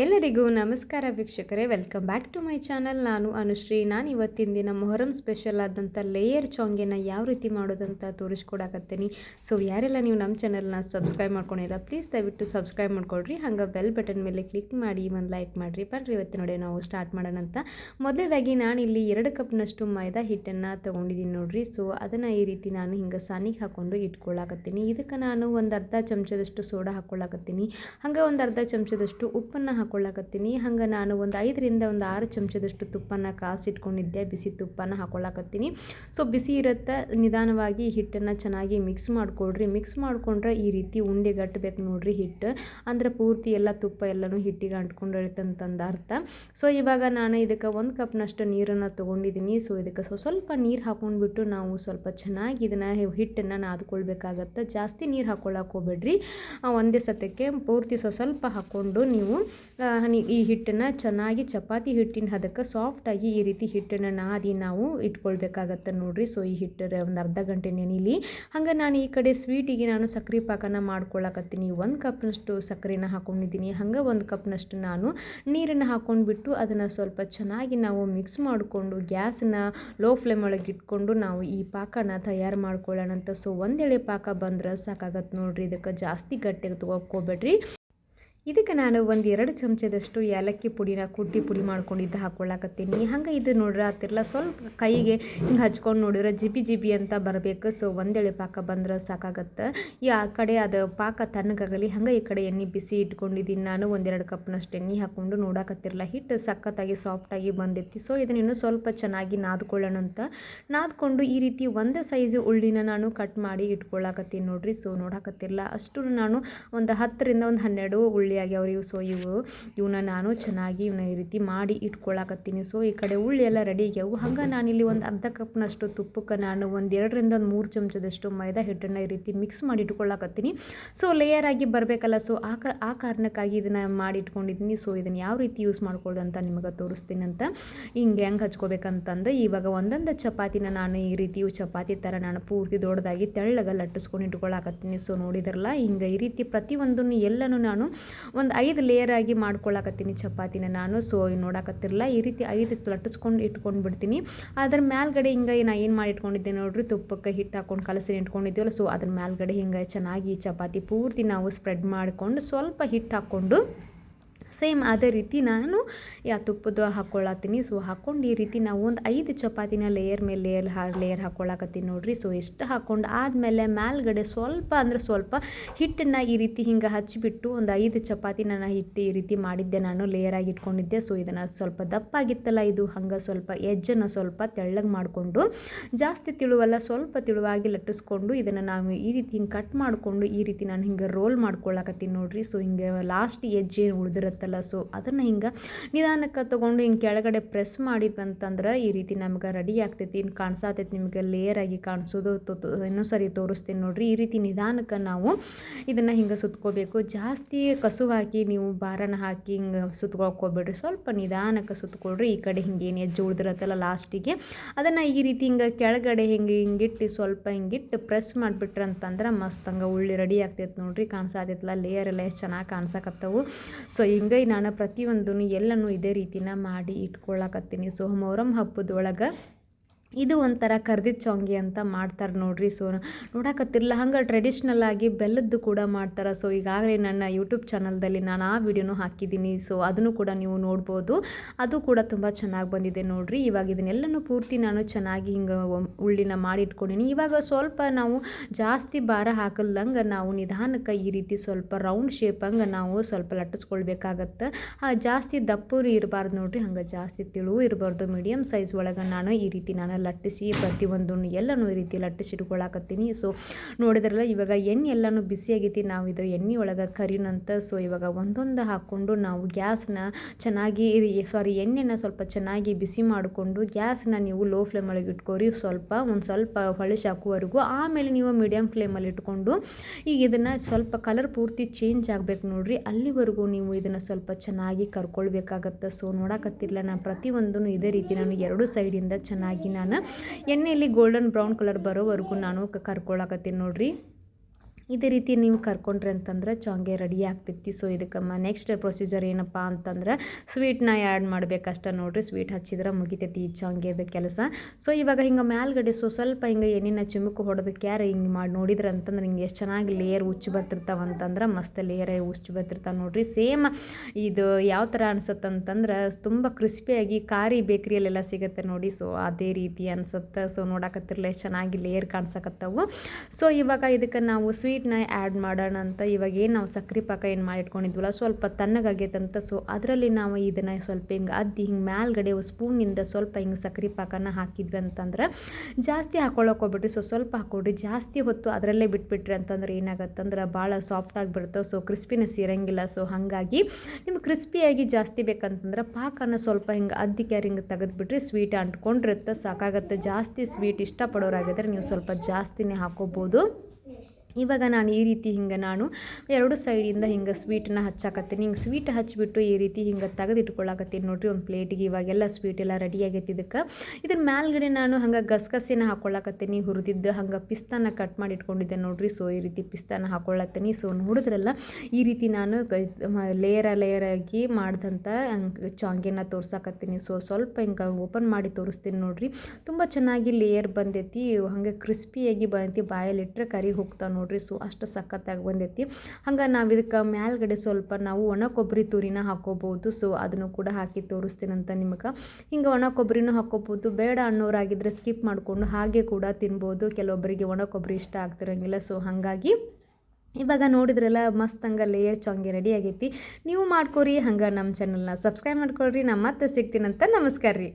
ಎಲ್ಲರಿಗೂ ನಮಸ್ಕಾರ ವೀಕ್ಷಕರೇ welcome back to my channel ನಾನು ಅನುಶ್ರೀ. ನಾನು ಇವತ್ತಿನ ದಿನ ಮೊಹರಂ ಸ್ಪೆಷಲ್ ಆದಂಥ ಲೇಯರ್ ಚೊಂಗೆನ ಯಾವ ರೀತಿ ಮಾಡೋದಂತ ತೋರಿಸ್ಕೊಡಾಕತ್ತೀನಿ. ಸೊ ಯಾರೆಲ್ಲ ನೀವು ನಮ್ಮ ಚಾನಲ್ನ ಸಬ್ಸ್ಕ್ರೈಬ್ ಮಾಡ್ಕೊಂಡಿಲ್ಲ ಪ್ಲೀಸ್ ದಯವಿಟ್ಟು ಸಬ್ಸ್ಕ್ರೈಬ್ ಮಾಡ್ಕೊಳ್ರಿ ಹಂಗೆ ಬೆಲ್ ಬಟನ್ ಮೇಲೆ ಕ್ಲಿಕ್ ಮಾಡಿ, ಒಂದು ಲೈಕ್ ಮಾಡಿರಿ. ಬರ್ರಿ ಇವತ್ತು ನೋಡಿ ನಾವು ಸ್ಟಾರ್ಟ್ ಮಾಡೋಣ ಅಂತ. ಮೊದಲನೇದಾಗಿ ನಾನು ಇಲ್ಲಿ ಎರಡು ಕಪ್ನಷ್ಟು ಮೈದಾ ಹಿಟ್ಟನ್ನು ತೊಗೊಂಡಿದ್ದೀನಿ ನೋಡಿರಿ. ಸೊ ಅದನ್ನು ಈ ರೀತಿ ನಾನು ಹಿಂಗೆ ಸಾನಿಗೆ ಹಾಕ್ಕೊಂಡು ಇಟ್ಕೊಳ್ಳಾಕತ್ತೀನಿ ಇದಕ್ಕೆ ನಾನು ಒಂದು ಅರ್ಧ ಚಮಚದಷ್ಟು ಸೋಡಾ ಹಾಕ್ಕೊಳ್ಳಾಕತ್ತೀನಿ ಹಂಗೆ ಒಂದು ಅರ್ಧ ಚಮಚದಷ್ಟು ಉಪ್ಪನ್ನು ಹಾಕ್ಕೊಳ್ಳಾಕತ್ತೀನಿ ಹಂಗೆ ನಾನು ಒಂದು ಐದರಿಂದ ಒಂದು ಆರು ಚಮಚದಷ್ಟು ತುಪ್ಪನ ಕಾಸಿಟ್ಕೊಂಡಿದ್ದೆ. ಬಿಸಿ ತುಪ್ಪನ ಹಾಕೊಳ್ಳಾಕತ್ತೀನಿ. ಸೊ ಬಿಸಿ ಇರುತ್ತೆ ನಿಧಾನವಾಗಿ ಹಿಟ್ಟನ್ನು ಚೆನ್ನಾಗಿ ಮಿಕ್ಸ್ ಮಾಡಿಕೊಡ್ರಿ. ಮಿಕ್ಸ್ ಮಾಡಿಕೊಂಡ್ರೆ ಈ ರೀತಿ ಉಂಡೆ ಗಟ್ಟಬೇಕು ನೋಡ್ರಿ ಹಿಟ್ಟು ಅಂದರೆ ಪೂರ್ತಿ ಎಲ್ಲ ತುಪ್ಪ ಎಲ್ಲನೂ ಹಿಟ್ಟಿಗೆ ಅಂಟ್ಕೊಂಡಿರುತ್ತಂತಂದು ಅರ್ಥ. ಸೊ ಇವಾಗ ನಾನು ಇದಕ್ಕೆ ಒಂದು ಕಪ್ನಷ್ಟು ನೀರನ್ನು ತೊಗೊಂಡಿದ್ದೀನಿ ಸೊ ಇದಕ್ಕೆ ಸೊ ಸ್ವಲ್ಪ ನೀರು ಹಾಕೊಂಡ್ಬಿಟ್ಟು ನಾವು ಸ್ವಲ್ಪ ಚೆನ್ನಾಗಿ ಇದನ್ನು ಹಿಟ್ಟನ್ನು ನಾದ್ಕೊಳ್ಬೇಕಾಗತ್ತೆ. ಜಾಸ್ತಿ ನೀರು ಹೋಗ್ಬೇಡ್ರಿ. ಒಂದೇ ಸತ್ಯಕ್ಕೆ ಪೂರ್ತಿ ಸೊ ಸ್ವಲ್ಪ ಹಾಕ್ಕೊಂಡು ನೀವು ಈ ಹಿಟ್ಟನ್ನು ಚೆನ್ನಾಗಿ ಚಪಾತಿ ಹಿಟ್ಟಿನ ಹದಕ್ಕೆ ಸಾಫ್ಟಾಗಿ ಈ ರೀತಿ ಹಿಟ್ಟನ್ನು ನಾದಿ ನಾವು ಇಟ್ಕೊಳ್ಬೇಕಾಗತ್ತೆ ನೋಡಿರಿ. ಸೊ ಈ ಹಿಟ್ಟು ಒಂದು ಅರ್ಧ ಗಂಟೆ ನೆನೀಲಿ. ಹಂಗೆ ನಾನು ಈ ಕಡೆ ಸ್ವೀಟಿಗೆ ನಾನು ಸಕ್ಕರೆ ಪಾಕನ ಮಾಡ್ಕೊಳಕತ್ತೀನಿ. ಒಂದು ಕಪ್ನಷ್ಟು ಸಕ್ಕರೆನ ಹಾಕೊಂಡಿದ್ದೀನಿ. ಹಂಗೆ ಒಂದು ಕಪ್ನಷ್ಟು ನಾನು ನೀರನ್ನು ಹಾಕೊಂಡ್ಬಿಟ್ಟು ಅದನ್ನು ಸ್ವಲ್ಪ ಚೆನ್ನಾಗಿ ನಾವು ಮಿಕ್ಸ್ ಮಾಡಿಕೊಂಡು ಗ್ಯಾಸನ್ನ ಲೋ ಫ್ಲೇಮ್ ಒಳಗೆ ಇಟ್ಕೊಂಡು ನಾವು ಈ ಪಾಕನ ತಯಾರು ಮಾಡ್ಕೊಳ್ಳೋಣ ಅಂತ ಸೊ ಒಂದೆಳೆ ಪಾಕ ಬಂದ್ರೆ ಸಾಕಾಗತ್ತೆ ನೋಡಿರಿ. ಇದಕ್ಕೆ ಜಾಸ್ತಿ ಗಟ್ಟಿಗೆ ತೊಗೊಕೋಬೇಡ್ರಿ. ಇದಕ್ಕೆ ನಾನು ಒಂದು ಎರಡು ಚಮಚದಷ್ಟು ಏಲಕ್ಕಿ ಪುಡಿನ ಕುಟ್ಟಿ ಪುಡಿ ಮಾಡ್ಕೊಂಡಿದ್ದು ಹಾಕ್ಕೊಳ್ಳಾಕತ್ತೀನಿ ಹಂಗೆ ಇದು ನೋಡ್ರಿ ಹತ್ತಿರಲ್ಲ ಸ್ವಲ್ಪ ಕೈಗೆ ಹಿಂಗೆ ಹಚ್ಕೊಂಡು ನೋಡಿದ್ರೆ ಜಿಬಿ ಜಿಬಿ ಅಂತ ಬರಬೇಕು. ಸೊ ಒಂದೇಳೆ ಪಾಕ ಬಂದ್ರೆ ಸಾಕಾಗತ್ತೆ. ಈ ಆ ಕಡೆ ಅದು ಪಾಕ ತಣ್ಣಗಾಗಲಿ, ಹಂಗೆ ಈ ಕಡೆ ಎಣ್ಣೆ ಬಿಸಿ ಇಟ್ಕೊಂಡಿದ್ದೀನಿ. ನಾನು ಒಂದೆರಡು ಕಪ್ನಷ್ಟು ಎಣ್ಣೆ ಹಾಕ್ಕೊಂಡು ನೋಡಾಕತ್ತಿರಲ್ಲ ಹಿಟ್ಟು ಸಖತ್ತಾಗಿ, ಸಾಫ್ಟಾಗಿ ಬಂದಿತ್ತು ಸೊ ಇದನ್ನ ಇನ್ನೂ ಸ್ವಲ್ಪ ಚೆನ್ನಾಗಿ ನಾದ್ಕೊಳ್ಳೋಣ ಅಂತ. ನಾದ್ಕೊಂಡು ಈ ರೀತಿ ಒಂದೇ ಸೈಜು ಉಳ್ಳಿನ ನಾನು ಕಟ್ ಮಾಡಿ ಇಟ್ಕೊಳ್ಳಾಕತ್ತೀನಿ ನೋಡಿರಿ. ಸೊ ನೋಡಾಕತ್ತಿರಲ್ಲ ಅಷ್ಟು ನಾನು ಒಂದು ಹತ್ತರಿಂದ ಒಂದು ಹನ್ನೆರಡು ಉಳ್ಳಿ ಆಗ್ಯಾವ್ರಿ ಇವು ಸೊ ಇವು ಇವನ್ನ ನಾನು ಚೆನ್ನಾಗಿ ಇವನ್ನ ಈ ರೀತಿ ಮಾಡಿ ಇಟ್ಕೊಳಕತ್ತೀನಿ. ಸೊ ಈ ಕಡೆ ಉಳ್ಳಿ ಎಲ್ಲ ರೆಡಿ ಆಗ್ಯಾವು. ಹಂಗೆ ನಾನಿಲ್ಲಿ ಒಂದು ಅರ್ಧ ಕಪ್ನಷ್ಟು ತುಪ್ಪಕ್ಕೆ ನಾನು ಒಂದು ಎರಡರಿಂದ ಒಂದು ಮೂರು ಚಮಚದಷ್ಟು ಮೈದಾ ಹಿಟ್ಟನ್ನು ಈ ರೀತಿ ಮಿಕ್ಸ್ ಮಾಡಿ ಇಟ್ಕೊಳ್ಳಾಕತ್ತೀನಿ ಸೊ ಲೇಯರ್ ಆಗಿ ಬರಬೇಕಲ್ಲ, ಸೊ ಆ ಕ, ಆ ಕಾರಣಕ್ಕಾಗಿ ಇದನ್ನು ಮಾಡಿ ಇಟ್ಕೊಂಡಿದ್ದೀನಿ. ಸೊ ಇದನ್ನು ಯಾವ ರೀತಿ ಯೂಸ್ ಮಾಡ್ಕೊಳ್ಳೋದು ಅಂತ ನಿಮಗೆ ತೋರಿಸ್ತೀನಿ ಅಂತ ಹಿಂಗೆ ಹೆಂಗೆ ಹಚ್ಕೋಬೇಕಂತಂದು ಇವಾಗ ಒಂದೊಂದು ಚಪಾತಿನ ನಾನು ಈ ರೀತಿ ಚಪಾತಿ ಥರ ನಾನು ಪೂರ್ತಿ ದೊಡ್ಡದಾಗಿ ತೆಳ್ಳಗೆ ಲಟ್ಟಿಸ್ಕೊಂಡು ಇಟ್ಕೊಳ್ಳಾಕತ್ತೀನಿ ಸೊ ನೋಡಿದ್ರಲ್ಲ, ಹಿಂಗೆ ಈ ರೀತಿ ಪ್ರತಿಯೊಂದನ್ನು ಎಲ್ಲನೂ ನಾನು ಒಂದು ಐದು ಲೇಯರ್ ಆಗಿ ಮಾಡ್ಕೊಳ್ಳಾಕತ್ತೀನಿ ಚಪಾತಿನ ನಾನು. ಸೊ ನೋಡಾಕತ್ತಿರಲ್ಲ ಈ ರೀತಿ ಐದು ಲಟ್ಟಿಸ್ಕೊಂಡು ಇಟ್ಕೊಂಡು ಬಿಡ್ತೀನಿ ಅದ್ರ ಮೇಲ್ಗಡೆ ಹಿಂಗೆ ನಾ ಏನು ಮಾಡಿ ಇಟ್ಕೊಂಡಿದ್ದೆ ನೋಡ್ರಿ, ತುಪ್ಪಕ್ಕೆ ಹಿಟ್ಟು ಹಾಕೊಂಡು ಕಲಸಿ ಇಟ್ಕೊಂಡಿದ್ದೀವಲ್ಲ ಸೊ ಅದ್ರ ಮೇಲ್ಗಡೆ ಹಿಂಗೆ ಚೆನ್ನಾಗಿ ಚಪಾತಿ ಪೂರ್ತಿ ನಾವು ಸ್ಪ್ರೆಡ್ ಮಾಡಿಕೊಂಡು ಸ್ವಲ್ಪ ಹಿಟ್ಟು ಹಾಕ್ಕೊಂಡು ಸೇಮ್ ಅದೇ ರೀತಿ ನಾನು, ಯಾ ತುಪ್ಪದ ಹಾಕ್ಕೊಳ್ಳತ್ತೀನಿ ಸೊ ಹಾಕ್ಕೊಂಡು ಈ ರೀತಿ ನಾವು ಒಂದು ಐದು ಚಪಾತಿನ ಲೇಯರ್ ಮೇಲೆ ಲೇಯರ್ ಹಾ ಲೇಯರ್ ಹಾಕೊಳ್ಳಾಕತ್ತೀನಿ ನೋಡಿರಿ. ಸೊ ಇಷ್ಟು ಹಾಕ್ಕೊಂಡು ಆದಮೇಲೆ ಮೇಲ್ಗಡೆ ಸ್ವಲ್ಪ ಅಂದರೆ ಸ್ವಲ್ಪ ಹಿಟ್ಟನ್ನು ಈ ರೀತಿ ಹಿಂಗೆ ಹಚ್ಚಿಬಿಟ್ಟು ಒಂದು ಐದು ಚಪಾತಿನ ನಾನು ಹಿಟ್ಟು ಈ ರೀತಿ ಮಾಡಿದ್ದೆ. ನಾನು ಲೇಯರ್ ಆಗಿ ಇಟ್ಕೊಂಡಿದ್ದೆ. ಸೊ ಇದನ್ನು ಸ್ವಲ್ಪ ದಪ್ಪಾಗಿತ್ತಲ್ಲ ಇದು. ಹಂಗೆ ಸ್ವಲ್ಪ ಎಜ್ಜನ್ನು ಸ್ವಲ್ಪ ತೆಳ್ಳಗೆ ಮಾಡಿಕೊಂಡು, ಜಾಸ್ತಿ ತಿಳುವಲ್ಲ, ಸ್ವಲ್ಪ ತಿಳುವಾಗಿ ಲಟ್ಟಿಸ್ಕೊಂಡು ಇದನ್ನು ನಾವು ಈ ರೀತಿ ಹಿಂಗೆ ಕಟ್ ಮಾಡಿಕೊಂಡು ಈ ರೀತಿ ನಾನು ಹಿಂಗೆ ರೋಲ್ ಮಾಡ್ಕೊಳ್ಳಾಕತ್ತೀನಿ ನೋಡಿರಿ. ಸೊ ಹಿಂಗೆ ಲಾಸ್ಟ್ ಎಜ್ಜೇನು ಏನು ಉಳಿದಿರುತ್ತಲ್ಲ ಸೊ ಅದನ್ನು ಹಿಂಗೆ ನಿಧಾನಕ್ಕೆ ತೊಗೊಂಡು ಹಿಂಗೆ ಕೆಳಗಡೆ ಪ್ರೆಸ್ ಮಾಡಿದ್ವಂತಂದ್ರೆ ಈ ರೀತಿ ನಮ್ಗೆ ರೆಡಿ ಆಗ್ತೈತಿ ಇನ್ನು ಕಾಣಿಸತೈತಿ ನಿಮಗೆ ಲೇಯರ್ ಆಗಿ ಕಾಣಿಸೋದು ಇನ್ನೂ ಸರಿ ತೋರಿಸ್ತೀನಿ ನೋಡ್ರಿ. ಈ ರೀತಿ ನಿಧಾನಕ್ಕೆ ನಾವು ಇದನ್ನು ಹಿಂಗೆ ಸುತ್ಕೋಬೇಕು. ಜಾಸ್ತಿ ಕಸು ಹಾಕಿ ನೀವು ಬಾರನ ಹಾಕಿ ಹಿಂಗೆ ಸುತ್ಕೊಳ್ಕೋಬೇಡ್ರಿ ಸ್ವಲ್ಪ ನಿಧಾನಕ್ಕೆ ಸುತ್ಕೊಳ್ರಿ. ಈ ಕಡೆ ಹಿಂಗೆ ಏನು ಎಜ್ಜು ಉಳಿದಿರತ್ತಲ್ಲ ಲಾಸ್ಟಿಗೆ ಅದನ್ನು ಈ ರೀತಿ ಹಿಂಗೆ ಕೆಳಗಡೆ ಹಿಂಗೆ ಹಿಂಗಿಟ್ಟು ಸ್ವಲ್ಪ ಹಿಂಗಿಟ್ಟು ಪ್ರೆಸ್ ಮಾಡಿಬಿಟ್ರೆ ಅಂತಂದ್ರೆ ಮಸ್ತ್ ಹಂಗೆ ಉಳ್ಳಿ ರೆಡಿ ಆಗ್ತೈತೆ ನೋಡ್ರಿ. ಕಾಣಿಸತೈತಲ್ಲ ಲೇಯರ್ ಎಲ್ಲ ಎಷ್ಟು ಚೆನ್ನಾಗಿ ಕಾಣಿಸಕತ್ತವು. ಸೊ ಹಿಂಗೆ ನಾನು ಪ್ರತಿಯೊಂದೂ ಎಲ್ಲನೂ ಇದೇ ರೀತಿನ ಮಾಡಿ ಇಟ್ಕೊಳ್ಳಾಕತ್ತೀನಿ ಸೊ ಮೊಹರಂ ಹಬ್ಬದೊಳಗೆ ಇದು ಒಂಥರ ಕರ್ದಿದ್ದ ಚೊಂಗಿ ಅಂತ ಮಾಡ್ತಾರೆ ನೋಡ್ರಿ ಸೊ ನೋಡಕತ್ತಿರಲ್ಲ ಹಂಗೆ ಟ್ರೆಡಿಷ್ನಲ್ ಆಗಿ ಬೆಲ್ಲದ್ದು ಕೂಡ ಮಾಡ್ತಾರೆ. ಸೊ ಈಗಾಗಲೇ ನನ್ನ ಯೂಟ್ಯೂಬ್ ಚಾನಲ್ದಲ್ಲಿ ನಾನು ಆ ವಿಡಿಯೋನು ಹಾಕಿದ್ದೀನಿ. ಸೊ ಅದನ್ನು ಕೂಡ ನೀವು ನೋಡ್ಬೋದು. ಅದು ಕೂಡ ತುಂಬ ಚೆನ್ನಾಗಿ ಬಂದಿದೆ ನೋಡ್ರಿ. ಇವಾಗ ಇದನ್ನೆಲ್ಲನೂ ಪೂರ್ತಿ ನಾನು ಚೆನ್ನಾಗಿ ಹಿಂಗೆ ಉಳ್ಳಿನ ಮಾಡಿ ಇಟ್ಕೊಂಡಿನಿ ಇವಾಗ ಸ್ವಲ್ಪ ನಾವು ಜಾಸ್ತಿ ಭಾರ ಹಾಕಲ್ದಂಗೆ ನಾವು ನಿಧಾನಕ್ಕೆ ಈ ರೀತಿ ಸ್ವಲ್ಪ ರೌಂಡ್ ಶೇಪ್ ಹಂಗೆ ನಾವು ಸ್ವಲ್ಪ ಲಟ್ಟಿಸ್ಕೊಳ್ಬೇಕಾಗತ್ತೆ. ಜಾಸ್ತಿ ದಪ್ಪರು ಇರಬಾರ್ದು ನೋಡ್ರಿ. ಹಂಗೆ ಜಾಸ್ತಿ ತಿಳುವು ಇರಬಾರ್ದು. ಮೀಡಿಯಮ್ ಸೈಜ್ ಒಳಗೆ ನಾನು ಈ ರೀತಿ ನಾನು ಲಟ್ಟಿಸಿ ಪ್ರತಿಯೊಂದನ್ನು ಎಲ್ಲನೂ ಈ ರೀತಿ ಲಟ್ಟಿಸಿ ಇಟ್ಕೊಳಕತ್ತೀನಿ. ಸೊ ನೋಡಿದ್ರಲ್ಲ, ಇವಾಗ ಎಣ್ಣೆ ಎಲ್ಲನೂ ಬಿಸಿ ಆಗೈತಿ. ನಾವು ಇದ್ರ ಎಣ್ಣೆ ಒಳಗೆ ಕರಿನಂತ ಸೊ ಇವಾಗ ಒಂದೊಂದು ಹಾಕ್ಕೊಂಡು ನಾವು ಗ್ಯಾಸ್ನ ಚೆನ್ನಾಗಿ ಸಾರಿ ಎಣ್ಣೆನ ಸ್ವಲ್ಪ ಚೆನ್ನಾಗಿ ಬಿಸಿ ಮಾಡಿಕೊಂಡು ಗ್ಯಾಸ್ನ ನೀವು ಲೋ ಫ್ಲೇಮ್ ಒಳಗೆ ಇಟ್ಕೊರಿ. ಸ್ವಲ್ಪ, ಒಂದು ಸ್ವಲ್ಪ ಹೊಳಿಸಿ ಹಾಕುವವರೆಗೂ ಆಮೇಲೆ ನೀವು ಮೀಡಿಯಮ್ ಫ್ಲೇಮಲ್ಲಿ ಇಟ್ಕೊಂಡು ಈಗ ಇದನ್ನು ಸ್ವಲ್ಪ ಕಲರ್ ಪೂರ್ತಿ ಚೇಂಜ್ ಆಗಬೇಕು ನೋಡ್ರಿ. ಅಲ್ಲಿವರೆಗೂ ನೀವು ಇದನ್ನು ಸ್ವಲ್ಪ ಚೆನ್ನಾಗಿ ಕರ್ಕೊಳ್ಬೇಕಾಗತ್ತೆ. ಸೊ ನೋಡಕತ್ತಿರಲ್ಲ ನಾನು ಪ್ರತಿಯೊಂದನ್ನು ಇದೇ ರೀತಿ ನಾನು ಎರಡು ಸೈಡಿಂದ ಚೆನ್ನಾಗಿ ನಾನು ಎಣ್ಣೆಯಲ್ಲಿ ಗೋಲ್ಡನ್ ಬ್ರೌನ್ ಕಲರ್ ಬರೋವರೆಗೂ ನಾನು ಕರ್ಕೊಳಕತ್ತೀನಿ ನೋಡ್ರಿ. ಇದೇ ರೀತಿ ನೀವು ಕರ್ಕೊಂಡ್ರಿ ಅಂತಂದ್ರೆ ಚಾಂಗೆ ರೆಡಿ ಆಗ್ತೈತಿ ಸೊ ಇದಕ್ಕೆ ನೆಕ್ಸ್ಟ್ ಪ್ರೊಸೀಜರ್ ಏನಪ್ಪ ಅಂತಂದ್ರೆ ಸ್ವೀಟ್ನ ಆ್ಯಡ್ ಮಾಡಬೇಕಷ್ಟ ನೋಡ್ರಿ. ಸ್ವೀಟ್ ಹಚ್ಚಿದ್ರೆ ಮುಗಿತೈತಿ ಈ ಚಾಂಗೆದ ಕೆಲಸ. ಸೊ ಇವಾಗ ಹಿಂಗೆ ಮ್ಯಾಲ್ಗಡೆ ಸೊ ಸ್ವಲ್ಪ ಹಿಂಗೆ ಏನಿನ ಚಿಮುಕು ಹೊಡೆದಕ್ಕೆ ಯಾರು ಹಿಂಗೆ ಮಾಡಿ ನೋಡಿದ್ರೆ ಅಂತಂದ್ರೆ ಹಿಂಗೆ ಎಷ್ಟು ಚೆನ್ನಾಗಿ ಲೇಯರ್ ಉಚ್ಚಿ ಬರ್ತಿರ್ತಾವೆ ಅಂತಂದ್ರೆ ಮಸ್ತ್ ಲೇಯರ್ ಉಚ್ಚಿ ಬರ್ತಿರ್ತಾವೆ ನೋಡ್ರಿ. ಸೇಮ್ ಇದು ಯಾವ ಥರ ಅನ್ಸುತ್ತೆ ಅಂತಂದ್ರೆ ತುಂಬ ಕ್ರಿಸ್ಪಿಯಾಗಿ ಖಾರಿ ಬೇಕ್ರಿಯಲ್ಲೆಲ್ಲ ಸಿಗುತ್ತೆ ನೋಡಿ. ಸೊ ಅದೇ ರೀತಿ ಅನ್ಸುತ್ತೆ ಸೊ ನೋಡಕತ್ತಿರಲ್ಲ ಚೆನ್ನಾಗಿ ಲೇಯರ್ ಕಾಣಿಸಕತ್ತವು. ಸೊ ಇವಾಗ ಇದಕ್ಕೆ ನಾವು ಸ್ವೀಟ್ನ ಆ್ಯಡ್ ಮಾಡೋಣ ಅಂತ ಇವಾಗ ಏನು ನಾವು ಸಕ್ಕರೆ ಪಾಕ ಏನು ಮಾಡಿಟ್ಕೊಂಡಿದ್ವಲ್ಲ, ಸ್ವಲ್ಪ ತಣ್ಣಗಾಗೈತಂತ ಸೊ ಅದರಲ್ಲಿ ನಾವು ಇದನ್ನು ಸ್ವಲ್ಪ ಹಿಂಗೆ ಅದ್ದಿ, ಹಿಂಗೆ ಮ್ಯಾಲ್ಗಡೆ ಸ್ಪೂನಿಂದ ಸ್ವಲ್ಪ ಹಿಂಗೆ ಸಕ್ಕರೆ ಪಾಕನ ಹಾಕಿದ್ವಿ ಅಂತಂದ್ರೆ ಜಾಸ್ತಿ ಹಾಕೊಳ್ಳೋಕೆ ಹೋಗ್ಬಿಟ್ರಿ. ಸೊ ಸ್ವಲ್ಪ ಹಾಕೊಡ್ರಿ ಜಾಸ್ತಿ ಹೊತ್ತು ಅದರಲ್ಲೇ ಬಿಟ್ಬಿಟ್ರಿ ಅಂತಂದ್ರೆ ಏನಾಗತ್ತಂದ್ರೆ ಭಾಳ ಸಾಫ್ಟಾಗಿ ಬಿಡ್ತಾವೆ ಸೊ ಕ್ರಿಸ್ಪಿನೆಸ್ ಇರೋಂಗಿಲ್ಲ. ಸೊ ಹಾಗಾಗಿ ನಿಮ್ಗೆ ಕ್ರಿಸ್ಪಿಯಾಗಿ ಜಾಸ್ತಿ ಬೇಕಂತಂದ್ರೆ ಪಾಕನ ಸ್ವಲ್ಪ ಹಿಂಗೆ ಅದ್ದಿ ಕ್ಯಾರಿಂಗ್ ತೆಗೆದ್ಬಿಟ್ರಿ. ಸ್ವೀಟ್ ಅಂಟ್ಕೊಂಡಿರುತ್ತೆ, ಸಾಕಾಗತ್ತೆ. ಜಾಸ್ತಿ ಸ್ವೀಟ್ ಇಷ್ಟಪಡೋರಾಗಿದ್ದರೆ ನೀವು ಸ್ವಲ್ಪ ಜಾಸ್ತಿನೇ ಹಾಕೋಬೋದು. ಇವಾಗ ನಾನು ಈ ರೀತಿ ಹಿಂಗೆ ನಾನು ಎರಡು ಸೈಡಿಂದ ಹಿಂಗೆ ಸ್ವೀಟನ್ನ ಹಚ್ಚಾಕತ್ತೀನಿ. ಹಿಂಗೆ ಸ್ವೀಟ್ ಹಚ್ಚಿಬಿಟ್ಟು ಈ ರೀತಿ ಹಿಂಗೆ ತೆಗೆದು ಇಟ್ಕೊಳ್ಳಾಕತ್ತೀನಿ ನೋಡಿರಿ, ಒಂದು ಪ್ಲೇಟಿಗೆ ಇವಾಗೆಲ್ಲ ಸ್ವೀಟ್ ಎಲ್ಲ ರೆಡಿ ಆಗೈತಿ ಇದಕ್ಕೆ. ಇದ್ರ ಮ್ಯಾಲ್ಗಡೆ ನಾನು ಹಂಗೆ ಗಸಗಸಿನ ಹಾಕ್ಕೊಳ್ಳಾಕತ್ತೀನಿ ಹುರಿದಿದ್ದು ಹಂಗೆ ಪಿಸ್ತಾನ ಕಟ್ ಮಾಡಿ ಇಟ್ಕೊಂಡಿದ್ದೆ ನೋಡಿರಿ. ಸೊ ಈ ರೀತಿ ಪಿಸ್ತಾನ ಹಾಕ್ಕೊಳ್ಳತ್ತೀನಿ ಸೊ ನೋಡಿದ್ರಲ್ಲ, ಈ ರೀತಿ ನಾನು ಲೇಯರ ಲೇಯರ್ ಆಗಿ ಮಾಡಿದಂಥ ಚಾಂಗಿನ ತೋರ್ಸಾಕತ್ತೀನಿ. ಸೊ ಸ್ವಲ್ಪ ಹಿಂಗೆ ಓಪನ್ ಮಾಡಿ ತೋರಿಸ್ತೀನಿ ನೋಡಿರಿ. ತುಂಬ ಚೆನ್ನಾಗಿ ಲೇಯರ್ ಬಂದೈತಿ, ಹಂಗೆ ಕ್ರಿಸ್ಪಿಯಾಗಿ ಬಂದೈತಿ ಬಾಯಲ್ಲಿಟ್ಟರೆ ಕರಿ ಹೋಗ್ತಾವೆ ನೋಡ್ರಿ, ಸೊ ಅಷ್ಟು ಸಖತ್ತಾಗಿ ಬಂದೈತಿ. ಹಂಗೆ ನಾವು ಇದಕ್ಕೆ ಮ್ಯಾಲ್ಗಡೆ ಸ್ವಲ್ಪ ನಾವು ಒಣ ಕೊಬ್ಬರಿ ತುರಿನ ಹಾಕೋಬೋದು ಸೊ ಅದನ್ನು ಕೂಡ ಹಾಕಿ ತೋರಿಸ್ತೀನಂತ ನಿಮಗೆ. ಹಿಂಗೆ ಒಣ ಕೊಬ್ಬರಿನೂ ಹಾಕೋಬೋದು ಬೇಡ ಅನ್ನೋರಾಗಿದ್ದರೆ ಸ್ಕಿಪ್ ಮಾಡಿಕೊಂಡು ಹಾಗೆ ಕೂಡ ತಿನ್ಬೋದು. ಕೆಲವೊಬ್ಬರಿಗೆ ಒಣ ಕೊಬ್ಬರಿ ಇಷ್ಟ ಆಗ್ತಿರೋಂಗಿಲ್ಲ. ಸೊ ಹಾಗಾಗಿ ಇವಾಗ ನೋಡಿದ್ರಲ್ಲ, ಮಸ್ತ್ ಹಂಗೆ ಲೇಯರ್ ಚಂಗೆ ರೆಡಿ ಆಗೈತಿ. ನೀವು ಮಾಡ್ಕೊರಿ, ಹಂಗೆ ನಮ್ಮ ಚಾನಲ್ನ ಸಬ್ಸ್ಕ್ರೈಬ್ ಮಾಡ್ಕೊಳ್ರಿ. ನಾನು ಮತ್ತೆ ಸಿಗ್ತೀನಂತ ನಮಸ್ಕಾರ ರೀ.